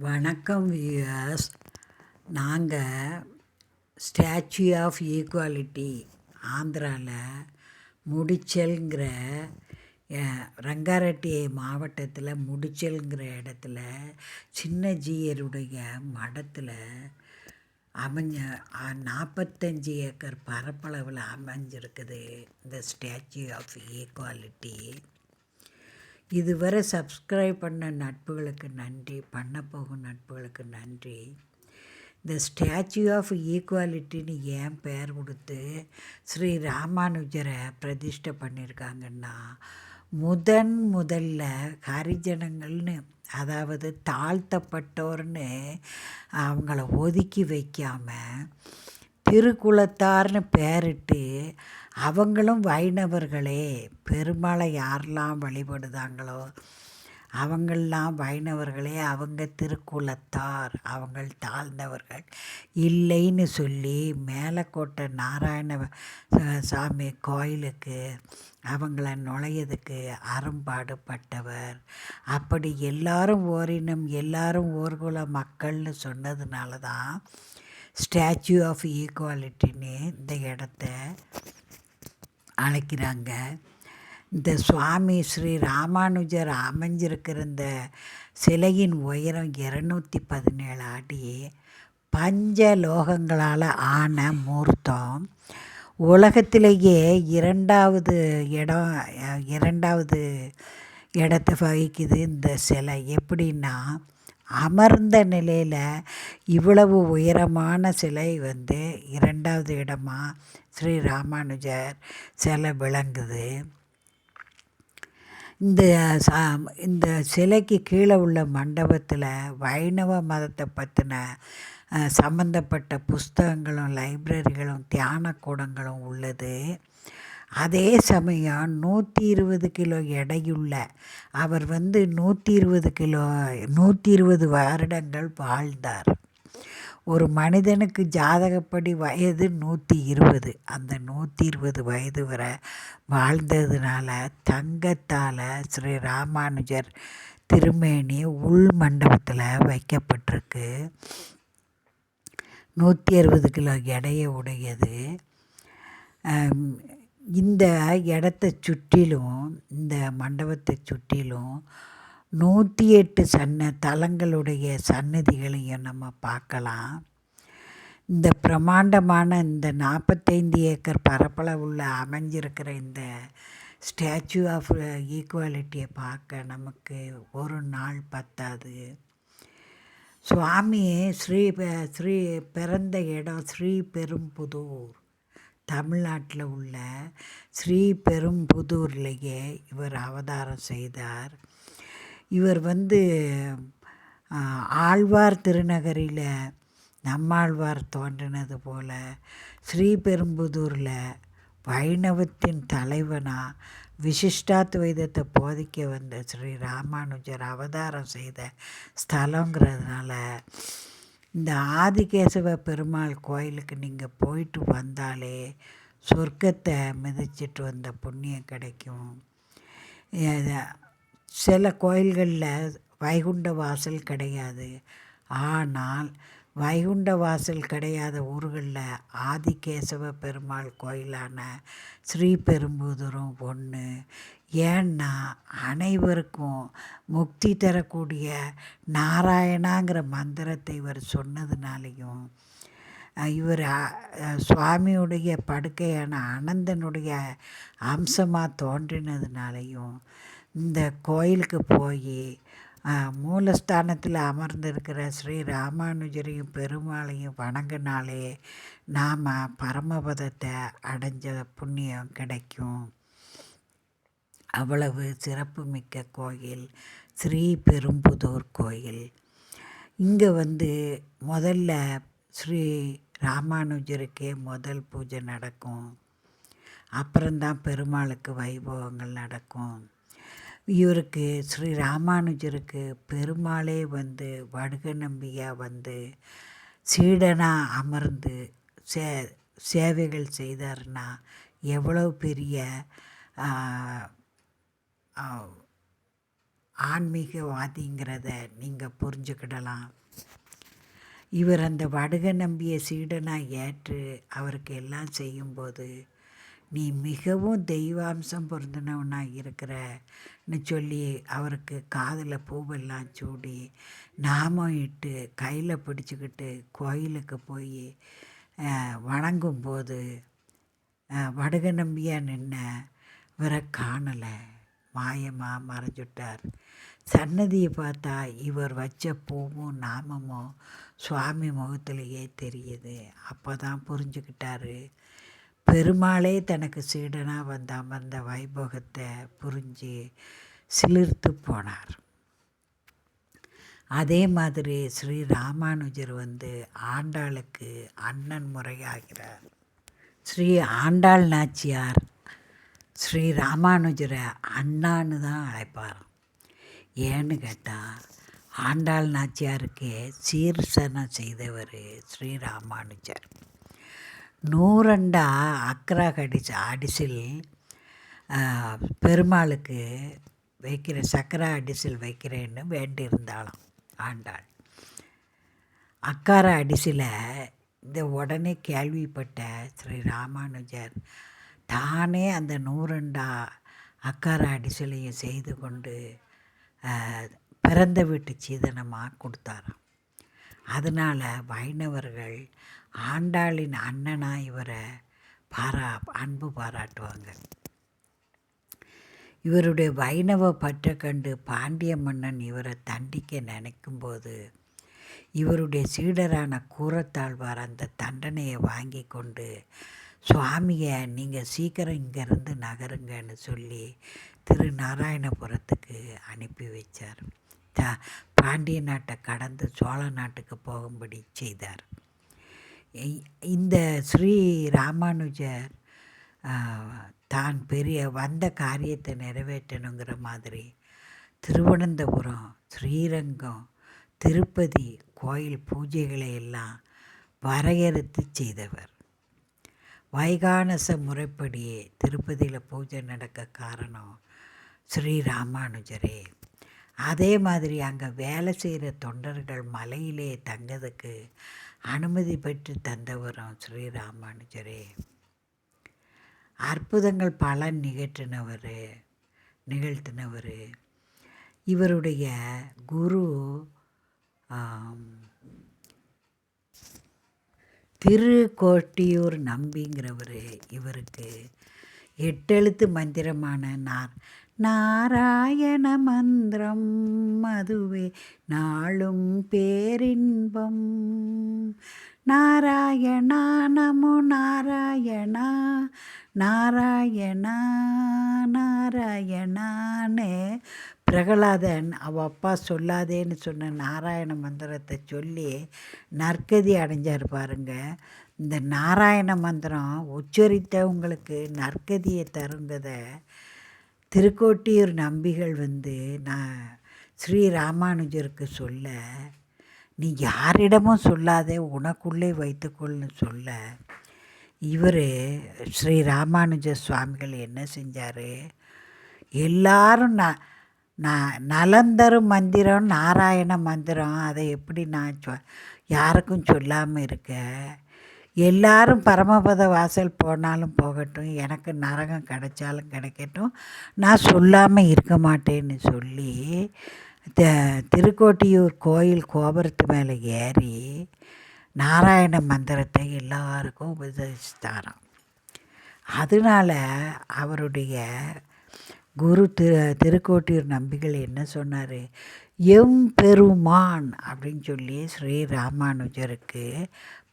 வணக்கம் வியூயர்ஸ் நாங்கள் statue of equality ஆந்திராவில் முடிச்சல்ங்கிற ரங்காரெட்டி மாவட்டத்தில் முடிச்சல்ங்கிற இடத்துல சின்ன ஜீயருடைய மடத்தில் அமைஞ்ச நாற்பத்தஞ்சு ஏக்கர் பரப்பளவில் அமைஞ்சிருக்குது இந்த ஸ்டாச்சு ஆஃப் ஈக்குவாலிட்டி இதுவரை சப்ஸ்கிரைப் பண்ண நட்புகளுக்கு நன்றி பண்ண போகும் நட்புகளுக்கு நன்றி. இந்த ஸ்டாச்சு ஆஃப் ஈக்குவாலிட்டின்னு ஏன் பெயர் கொடுத்து ஸ்ரீ ராமானுஜரை பிரதிஷ்டை பண்ணியிருக்காங்கன்னா முதன் முதல்ல ஹரிஜனங்கள்னு அதாவது தாழ்த்தப்பட்டோர்னு அவங்கள ஒதுக்கி வைக்காமல் திருக்குலத்தார்னு பேரிட்டு அவங்களும் வைணவர்களே பெருமாளை யாரெல்லாம் வழிபடுதாங்களோ அவங்கள்லாம் வைணவர்களே அவங்க திருக்குலத்தார் அவங்கள் தாழ்ந்தவர்கள். இல்லைன்னு சொல்லி மேலக்கோட்டை நாராயண சாமி கோயிலுக்கு அவங்கள நுழையதுக்கு அரும்பாடுபட்டவர். அப்படி எல்லாரும் ஓரினம் எல்லாரும் ஓர்குல மக்கள்னு சொன்னதுனால தான் ஸ்டாச்சு ஆஃப் ஈக்குவாலிட்டின்னு இந்த இடத்த அழைக்கிறாங்க. இந்த சுவாமி ஸ்ரீ ராமானுஜர் அமைஞ்சிருக்கிற இந்த சிலையின் உயரம் இரநூத்தி பதினேழு அடி. பஞ்ச லோகங்களால் ஆன மூர்த்தம். உலகத்திலேயே இரண்டாவது இடம் இரண்டாவது இடத்தை வகிக்குது இந்த சிலை. எப்படின்னா அமர்ந்த நிலையில் இவ்வளவு உயரமான சிலை வந்து இரண்டாவது இடமாக ஸ்ரீ ராமானுஜர் சிலை விளங்குது. இந்த சா இந்த சிலைக்கு கீழே உள்ள மண்டபத்தில் வைணவ மதத்தை பற்றின சம்மந்தப்பட்ட புஸ்தகங்களும் லைப்ரரிகளும் தியான கூடங்களும் உள்ளது. அதே சமயம் நூற்றி இருபது கிலோ எடையுள்ள அவர் வந்து நூற்றி இருபது கிலோ நூற்றி இருபது வருடங்கள் வாழ்ந்தார். ஒரு மனிதனுக்கு ஜாதகப்படி வயது நூற்றி இருபது அந்த நூற்றி இருபது வயது வரை வாழ்ந்ததுனால தங்கத்தால் ஸ்ரீ ராமானுஜர் திருமேனி உள் மண்டபத்தில் வைக்கப்பட்டிருக்கு. நூற்றி அறுபது கிலோ எடையை உடையது. இந்த இடத்த சுற்றிலும் இந்த மண்டபத்தை சுற்றிலும் நூற்றி எட்டு சன்ன தலங்களுடைய சன்னதிகளையும் நம்ம பார்க்கலாம். இந்த பிரமாண்டமான இந்த நாற்பத்தைந்து ஏக்கர் பரப்பளவுள்ள அமைஞ்சிருக்கிற இந்த ஸ்டாச்சு ஆஃப் ஈக்குவாலிட்டியை பார்க்க நமக்கு ஒரு நாள் பத்தாது. சுவாமி ஸ்ரீ ஸ்ரீ பிறந்த இடம் ஸ்ரீ பெரும்புதூர் தமிழ்நாட்டில் உள்ள ஸ்ரீபெரும்புதூர்லேயே இவர் அவதாரம் செய்தார். இவர் வந்து ஆழ்வார் திருநகரில் நம்மாழ்வார் தோன்றினது போல ஸ்ரீபெரும்புதூரில் வைணவத்தின் தலைவனாக விசிஷ்டாத்வைதத்தை போதிக்க வந்த ஸ்ரீ ராமானுஜர் அவதாரம் செய்த ஸ்தலங்கிறதுனால இந்த ஆதிகேசவ பெருமாள் கோயிலுக்கு நீங்கள் போயிட்டு வந்தாலே சொர்க்கத்தை மிதிச்சிட்டு வந்த புண்ணியம் கிடைக்கும். சில கோயில்களில் வைகுண்ட வாசல் கிடையாது. ஆனால் வைகுண்ட வாசல் கிடையாத ஊர்களில் ஆதிகேசவ பெருமாள் கோயிலான ஸ்ரீபெரும்புதூரும் ஒன்று. ஏன்னா அனைவருக்கும் முக்தி தரக்கூடிய நாராயணாங்கிற மந்திரத்தை இவர் சொன்னதுனாலையும் இவர் சுவாமியுடைய படுக்கையான அனந்தனுடைய அம்சமாக தோன்றினதுனாலையும் இந்த கோயிலுக்கு போய் மூலஸ்தானத்தில் அமர்ந்திருக்கிற ஸ்ரீ ராமானுஜரையும் பெருமாளையும் வணங்கினாலே நாம் பரமபதத்தை அடைஞ்ச புண்ணியம் கிடைக்கும். அவ்வளவு சிறப்புமிக்க கோயில் ஸ்ரீ பெரும்புதூர் கோயில். இங்கே வந்து முதல்ல ஸ்ரீ ராமானுஜருக்கே முதல் பூஜை நடக்கும். அப்புறம்தான் பெருமாளுக்கு வைபவங்கள் நடக்கும். இவருக்கு ஸ்ரீ ராமானுஜருக்கு பெருமாளே வந்து வடுக நம்பியாக வந்து சீடனாக அமர்ந்து சே சேவைகள் செய்தார்னா எவ்வளோ பெரிய ஆன்மீகவாதிங்கிறத நீங்கள் புரிஞ்சுக்கிடலாம். இவர் அந்த வடுக நம்பிய சீடனாக ஏற்று அவருக்கு எல்லாம் செய்யும்போது நீ மிகவும் தெய்வாம்சம் பொருந்தினவனாக இருக்கிறன்னு சொல்லி அவருக்கு காதில் பூவெல்லாம் சூடி நாமம் இட்டு கையில் பிடிச்சிக்கிட்டு கோயிலுக்கு போய் வணங்கும்போது வடுக நம்பியாக நின்ன இவரை காணலை. மாயமாக மறைஞ்சுட்டார். சன்னதியை பார்த்தா இவர் வச்ச பூவும் நாமமும் சுவாமி முகத்திலேயே தெரியுது. அப்போ தான் புரிஞ்சுக்கிட்டாரு. பெருமாளே தனக்கு சீடனாக வந்த அமர்ந்த வைபோகத்தை புரிஞ்சு சிலிர்த்து போனார். அதே மாதிரி ஸ்ரீ ராமானுஜர் வந்து ஆண்டாளுக்கு அண்ணன் முறையாகிறார். ஸ்ரீ ஆண்டாள் நாச்சியார் ஸ்ரீ ராமானுஜரை அண்ணான்னு தான் அழைப்பார். ஏன்னு கேட்டால் ஆண்டாள் நாச்சியாருக்கு சீர்சனம் செய்தவர் ஸ்ரீ ராமானுஜர். நூறண்டா அக்ரா கடிச்சு அடிசில் பெருமாளுக்கு வைக்கிற சக்கரா அடிசில் வைக்கிறேன்னு வேண்டியிருந்தாளாம் ஆண்டாள். அக்கார அடிசில இந்த உடனே கேள்விப்பட்ட ஸ்ரீ ராமானுஜர் தானே அந்த நூறண்டா அக்கார அடிசிலையும் செய்து கொண்டு பிறந்த வீட்டு சீதனமாக கொடுத்தாராம். அதனால் வைணவர்கள் ஆண்டாளின் அண்ணனாக இவரை பாரா அன்பு பாராட்டுவாங்க. இவருடைய வைணவ பற்றை கண்டு பாண்டிய மன்னன் இவரை தண்டிக்க நினைக்கும்போது இவருடைய சீடரான கூரத்தாழ்வார் அந்த தண்டனையை வாங்கி கொண்டு சுவாமியை நீங்கள் சீக்கிரம் இங்கேருந்து நகருங்கன்னு சொல்லி திரு நாராயணபுரத்துக்கு அனுப்பி வச்சார். த பாண்டிய நாட்டை கடந்து சோழ நாட்டுக்கு போகும்படி செய்தார். இந்த ஸ்ரீ ராமானுஜர் தான் பெரிய வந்த காரியத்தை நிறைவேற்றணுங்கிற மாதிரி திருவனந்தபுரம் ஸ்ரீரங்கம் திருப்பதி கோயில் பூஜைகளை எல்லாம் வரையறுத்து செய்தவர். வைகானச முறைப்படியே திருப்பதியில் பூஜை நடக்க காரணம் ஸ்ரீ ராமானுஜரே. அதே மாதிரி அங்கே வேலை செய்கிற தொண்டர்கள் மலையிலே தங்கிறதுக்கு அனுமதி பெற்று தந்தவரும் ஸ்ரீராமானுஜரே. அற்புதங்கள் பல நிகழ்த்தினவர் நிகழ்த்தினவர். இவருடைய குரு திருக்கோட்டியூர் நம்பிங்கிறவர் இவருக்கு எட்டெழுத்து மந்திரமான நார் நாராயண மந்திரம் அதுவே நாளும் பேரின்பம். நாராயணா நமோ நாராயணா நாராயணா நாராயணான்னு பிரகலாதன் அவள் அப்பா சொல்லாதேன்னு சொன்ன நாராயண மந்திரத்தை சொல்லி நற்கதி அடைஞ்சார் பாருங்க. இந்த நாராயண மந்திரம் உச்சரித்தவங்களுக்கு நற்கதியை தருங்கதை திருக்கோட்டியூர் நம்பிகள் வந்து நான் ஸ்ரீ ராமானுஜருக்கு சொல்ல நீ யாரிடமும் சொல்லாதே உனக்குள்ளே வைத்துக்கொள்னு சொல்ல. இவர் ஸ்ரீ ராமானுஜ சுவாமிகள் என்ன செஞ்சார்? எல்லாரும் நான் நான் நலந்தரும் மந்திரம் நாராயண மந்திரம் அதை எப்படி நான் சொ யாருக்கும் சொல்லாமல் இருக்க எல்லாரும் பரமபத வாசல் போனாலும் போகட்டும் எனக்கு நரகம் கிடைச்சாலும் கிடைக்கட்டும் நான் சொல்லாமல் இருக்க மாட்டேன்னு சொல்லி த திருக்கோட்டியூர் கோயில் கோபுரத்து மேலே ஏறி நாராயண மந்திரத்தை எல்லாருக்கும் உபதேசித்தாராம். அதனால் அவருடைய குரு திரு திருக்கோட்டியூர் நம்பிகள் என்ன சொன்னார்? எம் பெருமான் அப்படின்னு சொல்லி ஸ்ரீ ராமானுஜருக்கு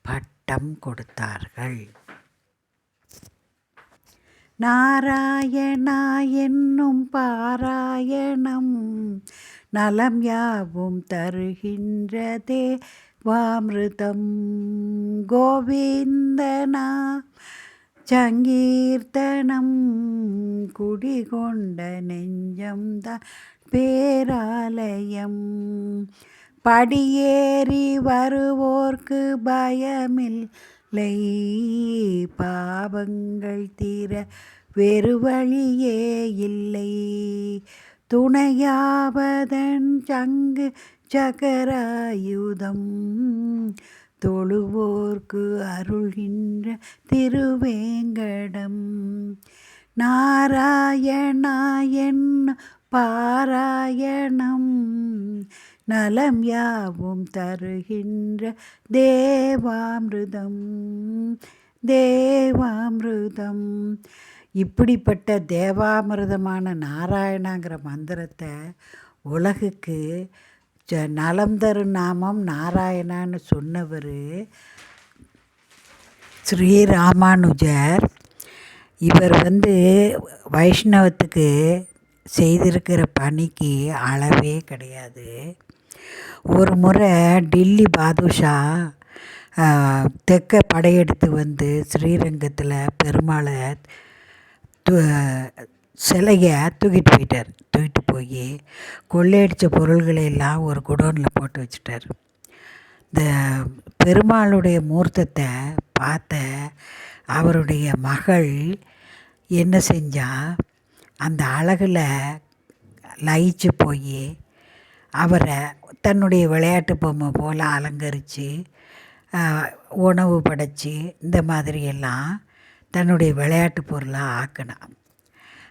பட்டம் கொடுத்தார்கள். நாராயணா என்னும் பாராயணம் நலம் யாவும் தருகின்றதே. வாமிருதம் கோவிந்தனா சங்கீர்த்தனம் குடிகொண்ட நெஞ்சம்தான் பேராலயம் படியேறி வருவோர்க்கு பயமில்லை. பாவங்கள் தீர வேறு வழியே இல்லை. துணையாவதன் சங்கு சகராயுதம். தொழுவோர்க்கு அருள்கின்ற திருவேங்கடம். நாராயணா என்ன பாராயணம். நலம் யாவும் தருகின்ற தேவாமிருதம் தேவாமிருதம். இப்படிப்பட்ட தேவாமிருதமான நாராயணாங்கிற மந்திரத்தை உலகுக்கு ஜ நலம் தரும் நாமம் நாராயணான்னு சொன்னவர் ஸ்ரீராமானுஜர் இவர் வந்து வைஷ்ணவத்துக்கு செய்திருக்கிற பணிக்கு அளவே கிடையாது. ஒரு முறை டில்லி பாதுஷா தெற்க படையெடுத்து வந்து ஸ்ரீரங்கத்தில் பெருமாளை து சிலையை தூக்கிட்டு போயிட்டார். தூக்கிட்டு போய் கொள்ளையடித்த பொருள்களை எல்லாம் ஒரு குடோனில் போட்டு வச்சுட்டார். இந்த பெருமாளுடைய மூர்த்தத்தை பார்த்த அவருடைய மகள் என்ன செஞ்சால் அந்த அழகில் லயிச்சு போய் அவரை தன்னுடைய விளையாட்டு பொம்மை போல் அலங்கரித்து உணவு படைச்சி இந்த மாதிரியெல்லாம் தன்னுடைய விளையாட்டு பொருளாக ஆக்கினான்.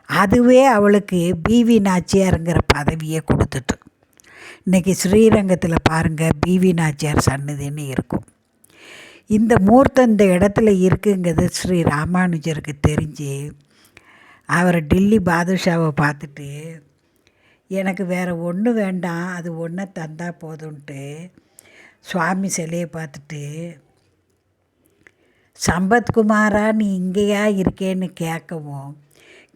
அதுவே அவளுக்கு பிவி நாச்சியாருங்கிற பதவியை கொடுத்துட்டு. இன்றைக்கி ஸ்ரீரங்கத்தில் பாருங்கள் பிவி நாச்சியார் சன்னதின்னு இருக்கும். இந்த மூர்த்தம் இந்த இடத்துல இருக்குங்கிறது ஸ்ரீ ராமானுஜருக்கு தெரிஞ்சு அவர் டில்லி பாதுஷாவை பார்த்துட்டு எனக்கு வேறு ஒன்று வேண்டாம் அது ஒன்றை தந்தால் போதும்ன்ட்டு சுவாமி சிலையை பார்த்துட்டு சம்பத்குமாரா நீ இங்கேயா இருக்கேன்னு கேட்கவும்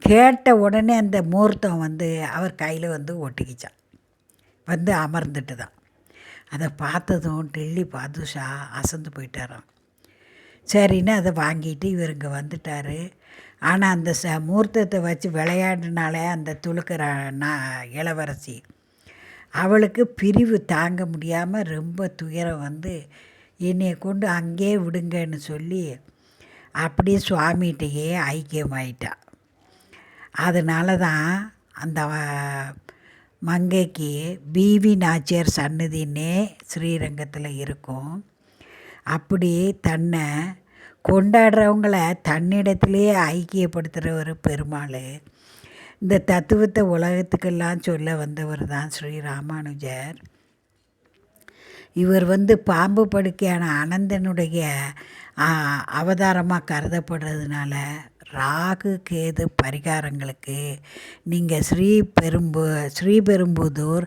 கேட்ட உடனே அந்த மூர்த்தம் வந்து அவர் கையில் வந்து ஒட்டிக்கிச்சான். வந்து அமர்ந்துட்டு தான் அதை பார்த்ததும் டெல்லி பாதுஷா அசந்து போயிட்டாராம். சரின்னு அதை வாங்கிட்டு இவர் இங்கே வந்துட்டார். ஆனால் அந்த ச மூர்த்தத்தை வச்சு விளையாடினாலே அந்த துளுக்கிற நான் இளவரசி. அவளுக்கு பிரிவு தாங்க முடியாமல் ரொம்ப துயரம் வந்து என்னை கொண்டு அங்கேயே விடுங்கன்னு சொல்லி அப்படியே சுவாமிகிட்டையே ஐக்கியமாயிட்டா அதனால தான் அந்த மங்கைக்கு பிவி நாச்சியார் சன்னதினே ஸ்ரீரங்கத்தில் இருக்கும். அப்படி தன்னை கொண்டாடுறவங்கள தன்னிடத்திலேயே ஐக்கியப்படுத்துகிற ஒரு பெருமாள். இந்த தத்துவத்தை உலகத்துக்கெல்லாம் சொல்ல வந்தவர் தான் ஸ்ரீ ராமானுஜர். இவர் வந்து பாம்பு படுக்கையான அனந்தனுடைய அவதாரமாக கருதப்படுறதுனால ராகு கேது பரிகாரங்களுக்கு நீங்கள் ஸ்ரீ பெரும்பு ஸ்ரீபெரும்புதூர்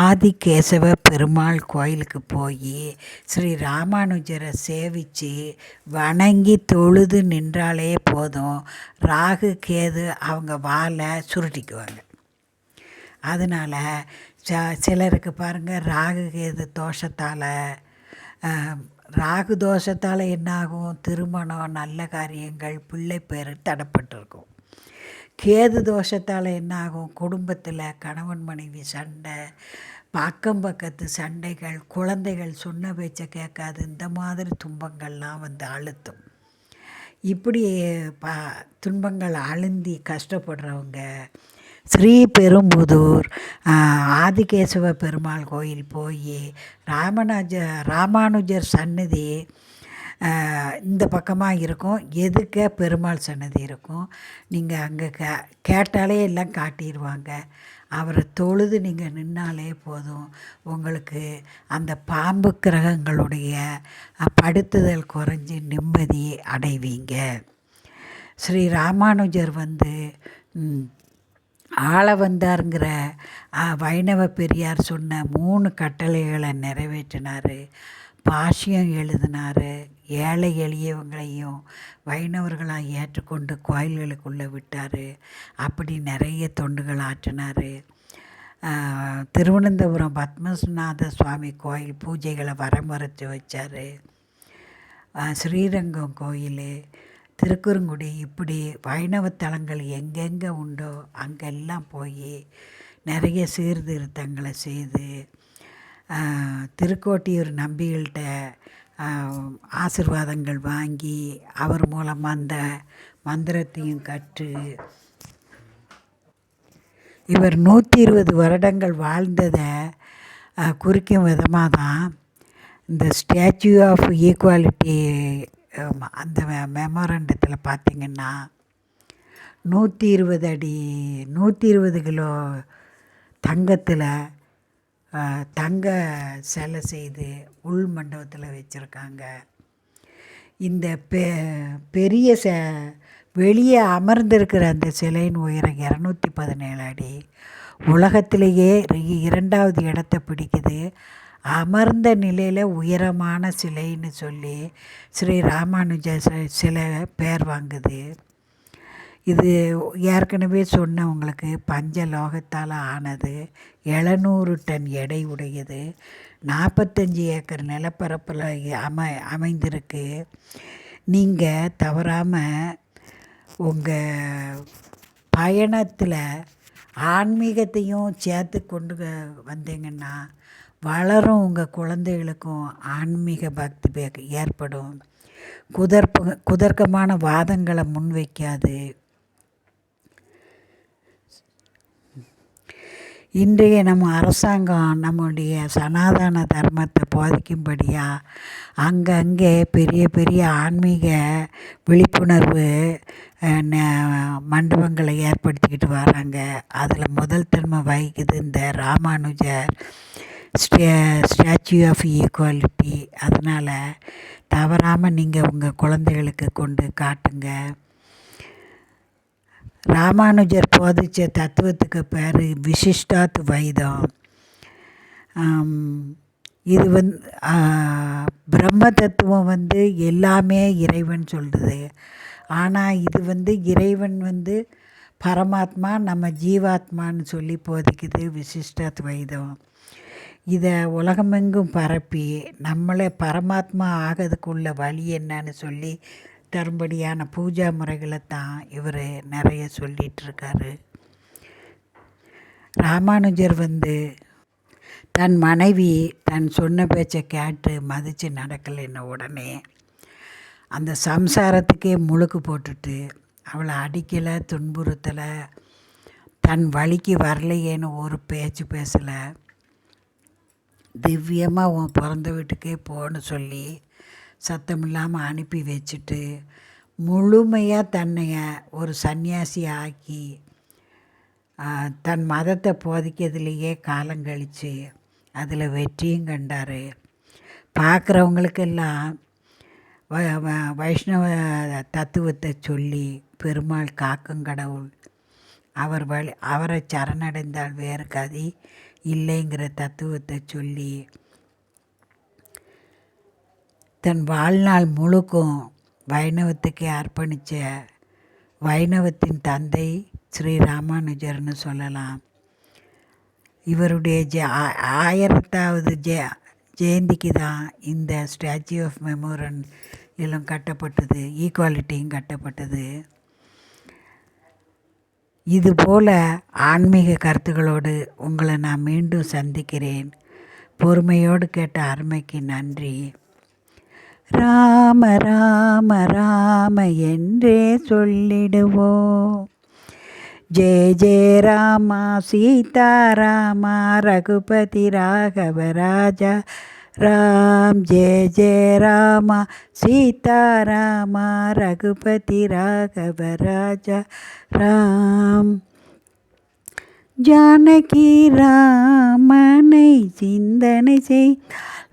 ஆதிகேசவ பெருமாள் கோயிலுக்கு போய் ஸ்ரீ ராமானுஜரை சேவித்து வணங்கி தொழுது நின்றாலே போதும். ராகு கேது அவங்க வாழை சுருட்டிக்குவாங்க. அதனால் ச சிலருக்கு பாருங்கள் ராகு கேது தோஷத்தால் ராகு தோஷத்தால் என்னாகும்? திருமணம் நல்ல காரியங்கள் பிள்ளை பேர் தடப்பட்டிருக்கும். கேது தோஷத்தால் என்னாகும்? குடும்பத்தில் கணவன் மனைவி சண்டை பக்கம் பக்கத்து சண்டைகள் குழந்தைகள் சொன்ன பேச்சை கேட்காது. இந்த மாதிரி துன்பங்கள்லாம் வந்து அழுத்தும். இப்படி ப துன்பங்கள் அழுந்தி கஷ்டப்படுறவங்க ஸ்ரீ பெரும்புதூர் ஆதிகேசவ பெருமாள் கோயில் போய் ராமநாஜ ராமானுஜர் சன்னதி இந்த பக்கமாக இருக்கும். எதுக்க பெருமாள் சன்னதி இருக்கும்? நீங்கள் அங்கே கே கேட்டாலே எல்லாம் காட்டிடுவாங்க அவரை தொழுது நீங்கள் நின்னாலே போதும். உங்களுக்கு அந்த பாம்பு கிரகங்களுடைய படுத்துதல் குறைஞ்சி நிம்மதி அடைவீங்க. ஸ்ரீ ராமானுஜர் வந்து ஆள வந்தாருங்கிற வைணவ பெரியார் சொன்ன மூணு கட்டளைகளை நிறைவேற்றினார். பாஷ்யம் எழுதினார். ஏழை எளியவங்களையும் வைணவர்களாக ஏற்றுக்கொண்டு கோயில்களுக்குள்ளே விட்டார். அப்படி நிறைய தொண்டுகள் ஆற்றினார். திருவனந்தபுரம் பத்மநாத சுவாமி கோயில் பூஜைகளை வரமறைச்சி வச்சார். ஸ்ரீரங்கம் கோயில். திருக்குறுங்குடி இப்படி வைணவ தலங்கள் எங்கெங்கே உண்டோ அங்கெல்லாம் போய் நிறைய சீர்திருத்தங்களை செய்து திருக்கோட்டியூர் நம்பிகள்கிட்ட ஆசிர்வாதங்கள் வாங்கி அவர் மூலமாக அந்த மந்திரத்தையும் கற்று இவர் நூற்றி இருபது வருடங்கள் வாழ்ந்ததை குறிக்கும் விதமாக தான் இந்த ஸ்டாச்சு ஆஃப் ஈக்குவாலிட்டி அந்த மெமோரண்டத்தில் பார்த்தீங்கன்னா நூற்றி இருபது அடி நூற்றி இருபது கிலோ தங்கத்தில் தங்க சிலை செய்து உள் மண்டபத்தில் வச்சுருக்காங்க. இந்த பெ பெரிய ச வெளியே அமர்ந்திருக்கிற அந்த சிலையின் உயரம் இரநூத்தி பதினேழு அடி. உலகத்திலேயே இரண்டாவது இடத்தை பிடிக்குது. அமர்ந்த நிலையில் உயரமான சிலைன்னு சொல்லி ஸ்ரீ ராமானுஜ சிலை பேர் வாங்குது. இது ஏற்கனவே சொன்னவங்களுக்கு பஞ்ச லோகத்தால் ஆனது எழுநூறு டன் எடை உடையது. நாற்பத்தஞ்சு ஏக்கர் நிலப்பரப்பில் அமை அமைந்திருக்கு. நீங்கள் தவறாமல் உங்கள் பயணத்தில் ஆன்மீகத்தையும் சேர்த்து கொண்டு வந்தீங்கன்னா வளரும் உங்கள் குழந்தைகளுக்கும் ஆன்மீக பக்தி ஏற்படும். குதர்ப்பு குதர்க்கமான வாதங்களை முன்வைக்காது இன்றைய நம்ம அரசாங்கம் நம்முடைய சனாதன தர்மத்தை போதிக்கும்படியாக அங்கங்கே பெரிய பெரிய ஆன்மீக விழிப்புணர்வு ந- மண்டபங்களை ஏற்படுத்திக்கிட்டு வராங்க. அதில் முதல் தன்மை வகிக்குது இந்த Ramanujar. Stay statue of equality அதனால் தவறாமல் நீங்கள் உங்கள் குழந்தைகளுக்கு கொண்டு காட்டுங்க. ராமானுஜர் போதிச்ச தத்துவத்துக்கு பேர் விசிஷ்டாத் வைதம். இது வந்து பிரம்ம தத்துவம் வந்து எல்லாமே இறைவன் சொல்லுது ஆனால் இது வந்து இறைவன் வந்து பரமாத்மா நம்ம ஜீவாத்மான்னு சொல்லி போதிக்குது விசிஷ்டாத் வைதம். இதை உலகமெங்கும் பரப்பி நம்மளை பரமாத்மா ஆகிறதுக்குள்ள வழி என்னன்னு சொல்லி தரும்படியான பூஜா முறைகளை தான் இவர் நிறைய சொல்லிகிட்ருக்காரு ராமானுஜர் வந்து தன் மனைவி தன் சொன்ன பேச்சை கேட்டு மதித்து நடக்கலைன்ன உடனே அந்த சம்சாரத்துக்கே முழுக்கு போட்டுட்டு அவளை அடிக்கலை துன்புறுத்தலை தன் வழிக்கு வரலையேன்னு ஒரு பேச்சு பேசலை. திவ்யமாக உன் பிறந்த வீட்டுக்கே போன்னு சொல்லி சத்தம் இல்லாமல் அனுப்பி வச்சுட்டு முழுமையாக தன்னைய ஒரு சன்னியாசி ஆக்கி தன் மதத்தை போதிக்கிறதுலேயே காலம் கழித்து அதில் வெற்றியும் கண்டார். பார்க்குறவங்களுக்கெல்லாம் வ வ- வைஷ்ணவ தத்துவத்தை சொல்லி பெருமாள் காக்கும் கடவுள் அவர் வழி அவரை சரணடைந்தால் வேறு கதி இல்லைங்கிற தத்துவத்தை சொல்லி தன் வாழ்நாள் முழுக்கும் வைணவத்துக்கே அர்ப்பணித்த வைணவத்தின் தந்தை ஸ்ரீ ராமானுஜர்னு சொல்லலாம். இவருடைய ஜெ ஆ- ஆயிரத்தாவது ஜெ ஜெயந்திக்கு தான் இந்த ஸ்டாச்சு ஆஃப் மெமோரன் எல்லாம் கட்டப்பட்டது ஈக்குவாலிட்டியும் கட்டப்பட்டது. இதுபோல ஆன்மீக கருத்துக்களோடு உங்களை நான் மீண்டும் சந்திக்கிறேன். பொறுமையோடு கேட்ட அருமைக்கு நன்றி. ராம ராம ராம என்றே சொல்லிடுவோம் ஜெய ஜெய ராமா சீதாராமா ரகுபதி ராகவ ராஜா ராம் ஜெய ஜெய ராமா சீதாராமா ரகுபதி ராகவ ராஜா ராம். ஜானகி ராமனை சிந்தனை செய்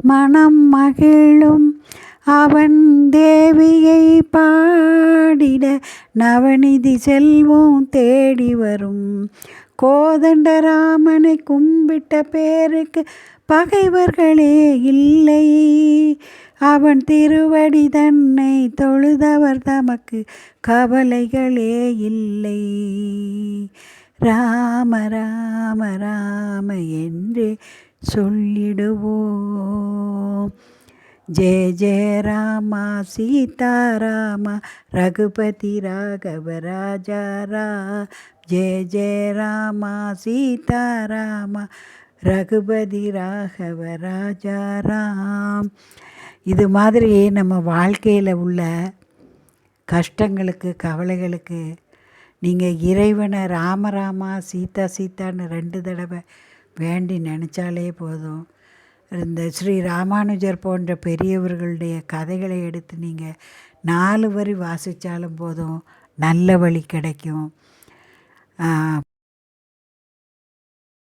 மனம் மகிழும். அவன் தேவியை பாடிட நவநிதி செல்வம் தேடி வரும். கோதண்டராமனை கும்பிட்ட பேருக்கு பகைவர்களே இல்லை. அவன் திருவடி தன்னை தொழுதவர் தமக்கு கவலைகளே இல்லை. ராம ராம ராம என்று சொல்லிடுவோம். ஜெய ஜெய ராமா சீதாராமா ரகுபதி ராகவ ராஜா ரா ஜெய ஜெய ராமா சீதாராமா ரகுபதி ராகவ ராஜா ராம். இது மாதிரி நம்ம வாழ்க்கையில் உள்ள கஷ்டங்களுக்கு கவலைகளுக்கு நீங்கள் இறைவனை ராம ராமா சீதா சீதான்னு ரெண்டு தடவை வேண்டி நினச்சாலே போதும். இந்த ஸ்ரீ ராமானுஜர் போன்ற பெரியவர்களுடைய கதைகளை எடுத்து நீங்கள் நாலு வரி வாசித்தாலும் போதும். நல்ல வழி கிடைக்கும்.